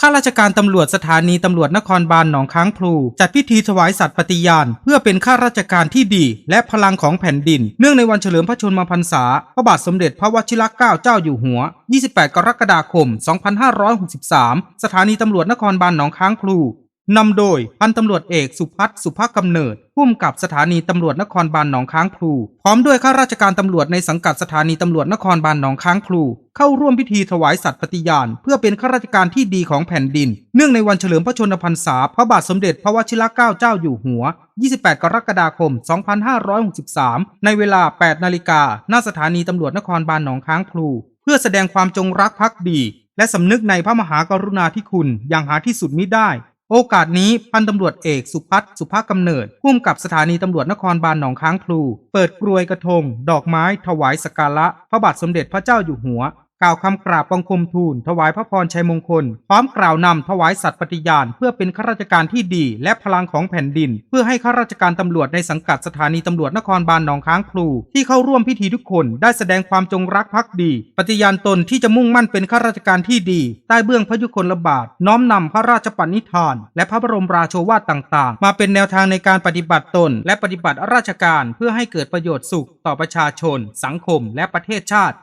ข้าราชการตำรวจสถานีตำรวจนครบาลหนองค้างพลู จัดพิธีถวายสัตย์ปฏิญาณ เพื่อเป็นข้าราชการที่ดี และพลังของแผ่นดิน เนื่องในวันเฉลิมพระชนมพรรษา พระบาทสมเด็จพระวชิรเกล้าเจ้าอยู่หัว 28 กรกฎาคม 2563 สถานีตำรวจนครบาลหนองค้างพลู นำโดยพันตำรวจเอกสุพัฒน์สุภกำเนิดผู้กำกับสถานีตำรวจนครบาลหนองค้างพลูพร้อมด้วยข้าราชการตำรวจในสังกัดสถานีตำรวจนครบาลหนองค้างพลูเข้าร่วมพิธีถวายสัตย์ปฏิญาณ เพื่อเป็นข้าราชการที่ดีของแผ่นดิน เนื่องในวันเฉลิมพระชนมพรรษาพระบาทสมเด็จพระวชิรเกล้าเจ้าอยู่หัว 28 กรกฎาคม 2563 ในเวลา 8 นาฬิกาหน้าสถานีตำรวจนครบาลหนองค้างพลูเพื่อแสดงความจงรักภักดีและสำนึกในพระมหากรุณาธิคุณอย่างหาที่สุดมิได้ โอกาสนี้พันตำรวจเอกสุพัฒน์สุภากำเนิดผู้กำกับสถานีตำรวจนครบาลหนองค้างพลู เปิดกรวยกระทง ดอกไม้ถวายสักการะ พระบาทสมเด็จพระเจ้าอยู่หัว กล่าวคำกราบบังคมทูล ถวายพระพรชัยมงคล พร้อมกล่าวนำถวายสัตย์ปฏิญาณ เพื่อเป็นข้าราชการที่ดี และพลังของแผ่นดิน เพื่อให้ข้าราชการตำรวจในสังกัดสถานีตำรวจนครบาลหนองค้างพลูที่เข้าร่วมพิธีทุกคนได้แสดงความจงรักภักดี ปฏิญาณตนที่จะมุ่งมั่นเป็นข้าราชการที่ดี ใต้เบื้องพระยุคลบาท น้อมนำพระราชปณิธาน และพระบรมราโชวาทต่าง ๆ มาเป็นแนวทางในการปฏิบัติตน และปฏิบัติราชการเพื่อให้เกิดประโยชน์สุขต่อประชาชน สังคม และประเทศชาติ